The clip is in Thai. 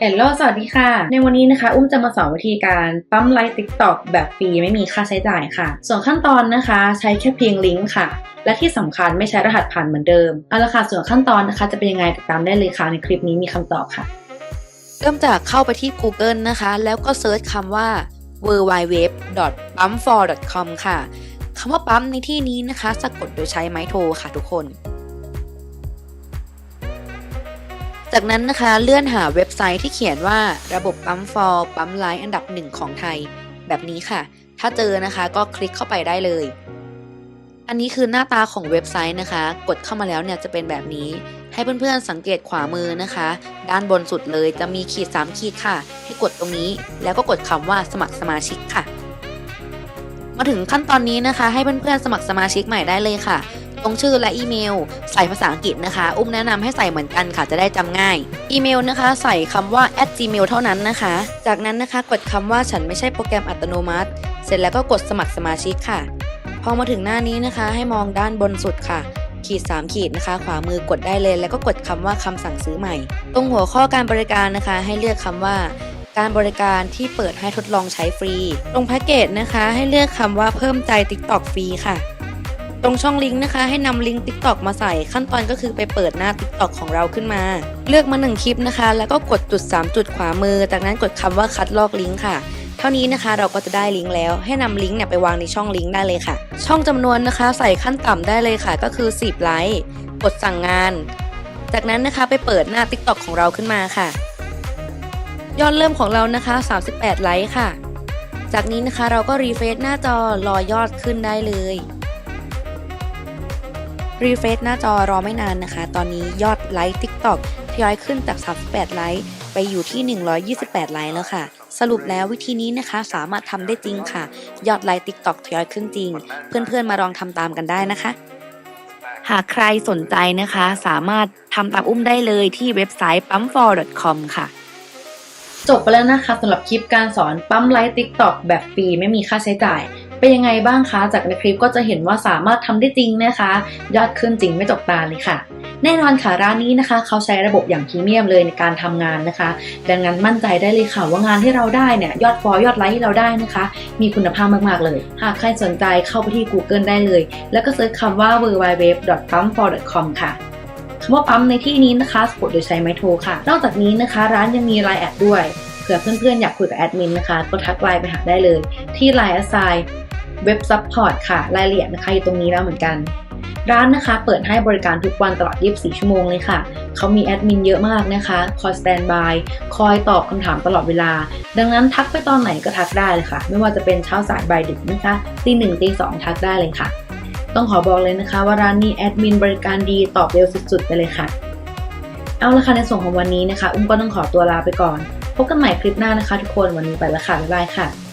เฮลโลสวัสดีค่ะ ในวันนี้นะคะ อุ้มจะมาสอนวิธีการปั๊มไลค์ TikTok แบบฟรีไม่มีค่าใช้จ่ายค่ะ ส่วนขั้นตอนนะคะใช้แค่เพียงลิงก์ค่ะ และที่สำคัญไม่ใช้รหัสผ่านเหมือนเดิม เอาละค่ะ ส่วนขั้นตอนนะคะจะเป็นยังไงติดตามได้เลยค่ะ ในคลิปนี้มีคำตอบค่ะ เริ่มจากเข้าไปที่ Google นะคะ แล้วก็เซิร์ชคำว่า w w w p u m f o r c o m ค่ะคำว่าปั๊มในที่นี้นะคะ สะกดโดยใช้ไม้โทรค่ะทุกคน จากนั้นนะคะเลื่อนหาเว็บไซต์ที่เขียนว่าระบบปั๊มฟอร์ปั๊มไลน์อันดับหนึ่งของไทย แบบนี้ค่ะ ถ้าเจอนะคะก็คลิกเข้าไปได้เลย อันนี้คือหน้าตาของเว็บไซต์นะคะ กดเข้ามาแล้วเนี่ยจะเป็นแบบนี้ ให้เพื่อนๆสังเกตขวามือนะคะ ด้านบนสุดเลยจะมีขีด 3 ขีดค่ะ ให้กดตรงนี้ แล้วก็กดคำว่าสมัครสมาชิกค่ะ มาถึงขั้นตอนนี้นะคะ ให้เพื่อนๆสมัครสมาชิกใหม่ได้เลยค่ะ ตรงชื่อและอีเมล ใส่ภาษาอังกฤษนะคะ อุ้มแนะนำให้ใส่เหมือนกันค่ะจะได้จำง่าย อีเมลนะคะ ใส่คำว่า at gmail เท่านั้นนะคะ จากนั้นนะคะกดคำว่าฉันไม่ใช่โปรแกรมอัตโนมัติ เสร็จแล้วก็กดสมัครสมาชิกค่ะ พอมาถึงหน้านี้นะคะ ให้มองด้านบนสุดค่ะ ขีด 3 ขีดนะคะ ขวามือกดได้เลยแล้วก็กดคำว่าคำสั่งซื้อใหม่ ตรงหัวข้อการบริการนะคะ ให้เลือกคำว่าการบริการที่เปิดให้ทดลองใช้ฟรี ตรงแพ็กเกจนะคะ ให้เลือกคำว่าเพิ่มใจ TikTok ฟรีค่ะ ตรงช่องลิงก์นะคะ ให้นำลิงก์ TikTok มาใส่ขั้นตอนก็คือไปเปิดหน้า TikTok ของเราขึ้นมา เลือกมา 1 คลิปนะคะ แล้วก็กดจุด 3 จุดขวามือ จากนั้นกดคำว่าคัดลอกลิงก์ค่ะเท่านี้นะคะเราก็จะได้ลิงก์แล้ว ให้นำลิงก์เนี่ยไปวางในช่องลิงก์ได้เลยค่ะ ช่องจำนวนนะคะ ใส่ขั้นต่ำได้เลยค่ะ ก็คือ 10 ไลค์กดสั่งงาน จากนั้นนะคะไปเปิดหน้า TikTok ของเราขึ้นมาค่ะ ยอดเริ่มของเรานะคะ 38 ไลค์ค่ะ จากนี้นะคะเราก็รีเฟรชหน้าจอรอยอดขึ้นได้เลย รีเฟรชหน้าจอรอไม่นานนะคะ ตอนนี้ยอดไลค์ TikTok ทยอยขึ้นจาก 38 ไลค์ไปอยู่ที่ 128 ไลค์แล้วค่ะ สรุปแล้ววิธีนี้นะคะสามารถทำได้จริงค่ะ ยอดไลค์ TikTok ทยอยขึ้นจริง เพื่อนๆมาลองทำตามกันได้นะคะ หากใครสนใจนะคะ สามารถทำตามอุ้มได้เลยที่เว็บไซต์ pumfor.com ค่ะ จบไปแล้วนะคะสำหรับคลิปการสอนปั๊มไลค์ TikTok แบบฟรีไม่มีค่าใช้จ่าย เป็นยังไงบ้างคะจากในคลิปก็จะเห็นว่าสามารถทำได้จริงนะคะ ยอดขึ้นจริงไม่จกตาเลยค่ะ แน่นอนค่ะร้านนี้นะคะ เขาใช้ระบบอย่างพรีเมียมเลยในการทำงานนะคะ ดังนั้นมั่นใจได้เลยค่ะว่างานที่เราได้เนี่ยยอดฟอลยอดไลค์ที่เราได้นะคะ มีคุณภาพมากๆเลย หากใครสนใจเข้าไปที่ Google ได้เลย แล้วก็เซิร์ชคำว่า www.pumpfor.com ค่ะคำว่าปั๊มในที่นี้นะคะสะกดโดยใช้ไมโทรค่ะ นอกจากนี้นะคะ ร้านยังมี Line แอดด้วยเผื่อเพื่อนๆ อยากคุยกับแอดมินนะคะ ก็ทักไลน์ไปหาได้เลย ที่ Line Assign เว็บซัพพอร์ตค่ะ รายละเอียดนะคะอยู่ตรงนี้แล้วเหมือนกัน ร้านนะคะเปิดให้บริการทุกวันตลอด 24 ชั่วโมงเลยค่ะ เขามีแอดมินเยอะมากนะคะ คอยสแตนบาย คอยตอบคำถามตลอดเวลา ดังนั้นทักไปตอนไหนก็ทักได้เลยค่ะ ไม่ว่าจะเป็นเช้าสายบ่ายดึกนะคะตีหนึ่งตีสองทักได้เลยค่ะ ต้องขอบอกเลยนะคะว่าร้านนี้แอดมินบริการดีตอบเร็วสุดๆไปเลยค่ะ เอาละค่ะในส่วนของวันนี้นะคะ อุ้มก็ต้องขอตัวลาไปก่อน พบกันใหม่คลิปหน้านะคะ ทุกคนวันนี้ไปล้วค่ะบ๊ายบายค่ะ